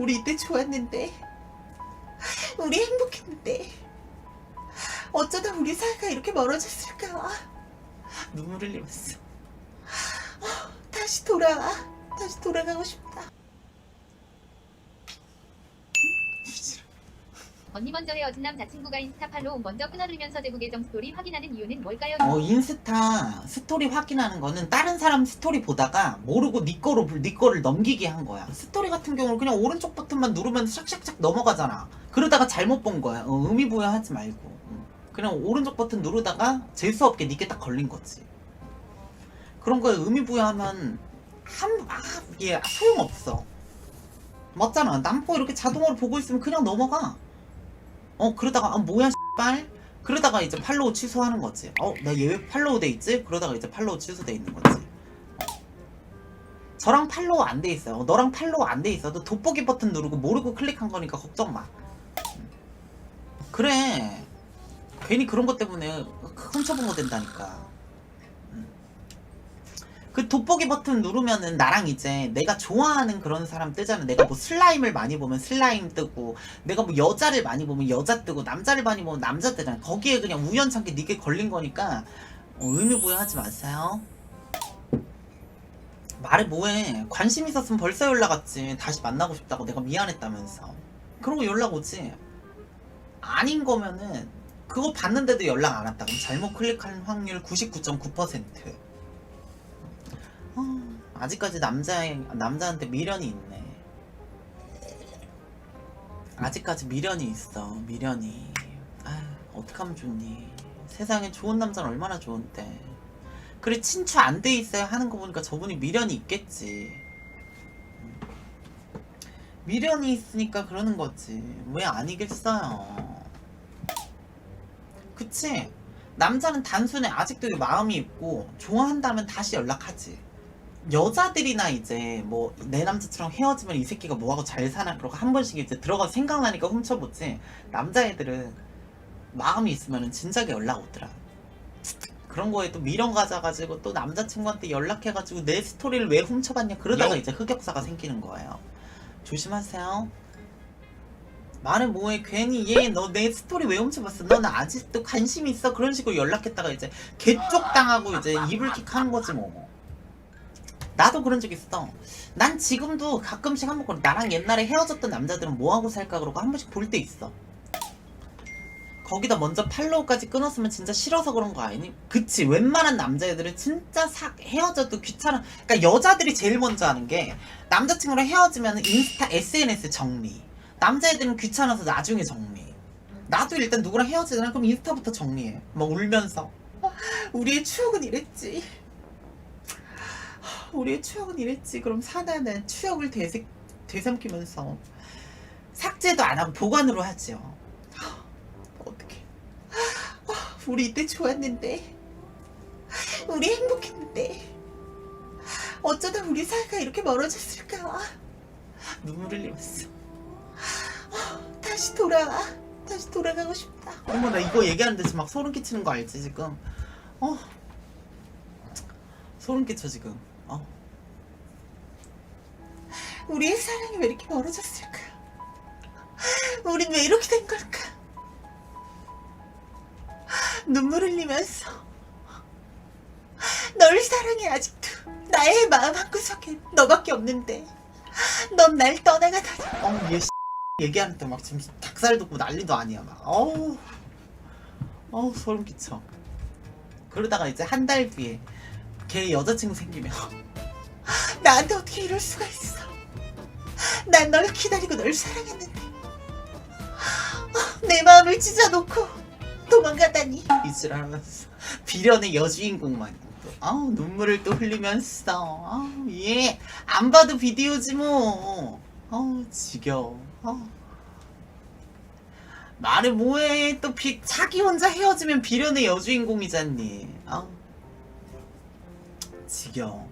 우리 이때 좋았는데. 우리 행복했는데. 어쩌다 우리 사이가 이렇게 멀어졌을까? 눈물을 흘리면서 어, 다시 돌아와. 다시 돌아가고 싶다 언니 먼저 헤어진 남자 친구가 인스타 팔로우 먼저 끊어들면서 제부 계정 스토리 확인하는 이유는 뭘까요? 어 인스타 스토리 확인하는 거는 다른 사람 스토리 보다가 모르고 네 거로 네 거를 넘기게 한 거야. 스토리 같은 경우는 그냥 오른쪽 버튼만 누르면 샥샥샥 넘어가잖아. 그러다가 잘못 본 거야. 어, 의미 부여하지 말고. 응. 그냥 오른쪽 버튼 누르다가 재수 없게 니게 딱 걸린 거지. 그런 거에 의미 부여하면 한 아, 예, 소용 없어. 맞잖아. 남포 이렇게 자동으로 보고 있으면 그냥 넘어가. 어 그러다가 아 뭐야 빨 그러다가 이제 팔로우 취소하는 거지. 어, 나 얘왜 팔로우 돼 있지? 그러다가 이제 팔로우 취소돼 있는 거지. 어. 저랑 팔로우 안 돼 있어요. 너랑 팔로우 안 돼 있어도 돋보기 버튼 누르고 모르고 클릭한 거니까 걱정 마. 음. 그래. 괜히 그런 것 때문에 훔쳐보고 된다니까. 음. 그 돋보기 버튼 누르면은 나랑 이제 내가 좋아하는 그런 사람 뜨잖아. 내가 뭐 슬라임을 많이 보면 슬라임 뜨고, 내가 뭐 여자를 많이 보면 여자 뜨고 남자를 많이 보면 남자 뜨잖아. 거기에 그냥 우연찮게 니게 걸린 거니까 어, 의미 부여하지 마세요. 말해 뭐해? 관심 있었으면 벌써 연락 왔지. 다시 만나고 싶다고 내가 미안했다면서. 그러고 연락 오지. 아닌 거면은 그거 봤는데도 연락 안 왔다. 그럼 잘못 클릭한 확률 99.9%. 어, 아직까지 남자 남자한테 미련이 있네. 아직까지 미련이 있어 미련이. 아 어떡하면 좋니? 세상에 좋은 남자는 얼마나 좋은데. 그래 친추 안 돼 있어야 하는 거 보니까 저분이 미련이 있겠지. 음. 미련이 있으니까 그러는 거지. 왜 아니겠어요? 그치? 남자는 단순히 아직도 마음이 있고 좋아한다면 다시 연락하지 여자들이나 이제 뭐 내 남자처럼 헤어지면 이 새끼가 뭐하고 잘 사나 그러고 한 번씩 이제 들어가 생각나니까 훔쳐보지. 남자애들은 마음이 있으면 진작에 연락 오더라. 그런 거에 또 미련 가져가지고 또 남자친구한테 연락해가지고 내 스토리를 왜 훔쳐봤냐 그러다가 이제 흑역사가 생기는 거예요. 조심하세요. 말해 뭐해. 괜히 얘 너 내 스토리 왜 훔쳐봤어? 너는 아직도 관심 있어? 그런 식으로 연락했다가 이제 개쪽 당하고 이제 이불킥 하는 거지 뭐 나도 그런 적 있어. 난 지금도 가끔씩 한번 그래. 나랑 옛날에 헤어졌던 남자들은 뭐하고 살까 그러고 한 번씩 볼 때 있어. 거기다 먼저 팔로우까지 끊었으면 진짜 싫어서 그런 거 아니니? 그치. 웬만한 남자애들은 진짜 사, 헤어져도 귀찮아. 그러니까 여자들이 제일 먼저 하는 게 남자친구랑 헤어지면 인스타, SNS 정리. 남자애들은 귀찮아서 나중에 정리. 나도 일단 누구랑 헤어지잖아. 그럼 인스타부터 정리해. 막 울면서. 우리의 추억은 이랬지. 우리의 추억은 이랬지. 그럼 사나는 추억을 되새, 되삼키면서 삭제도 안 하고 보관으로 하죠. 어떻게? 우리 이때 좋았는데, 우리 행복했는데, 어쩌다 우리 사이가 이렇게 멀어졌을까? 눈물을 흘리면서 어, 다시 돌아와, 다시 돌아가고 싶다. 어머 나 이거 얘기하는데 지금 막 소름 끼치는 거 알지 지금? 어. 소름 끼쳐 지금. 어. 우리의 사랑이 왜 이렇게 멀어졌을까? 우린 왜 이렇게 된 걸까? 눈물 흘리면서 널 사랑해 아직도 나의 마음 한구석에 너밖에 없는데 넌 날 떠나가다니 어얘 얘기하는 때 막 지금 닭살 돋고 난리도 아니야 막 어우 어우 소름 끼쳐 그러다가 이제 한 달 뒤에 걔 여자친구 생기면 나한테 어떻게 이럴 수가 있어? 난널 기다리고 널 사랑했는데 어, 내 마음을 찢어놓고 도망가다니. 이지랄하면서 비련의 여주인공만 또 아우 눈물을 또 흘리면서. 아우 얘안 봐도 비디오지 뭐. 아우 지겨워. 아우. 말을 뭐해. 또 비, 자기 혼자 헤어지면 비련의 여주인공이잖니. 아우 지겨워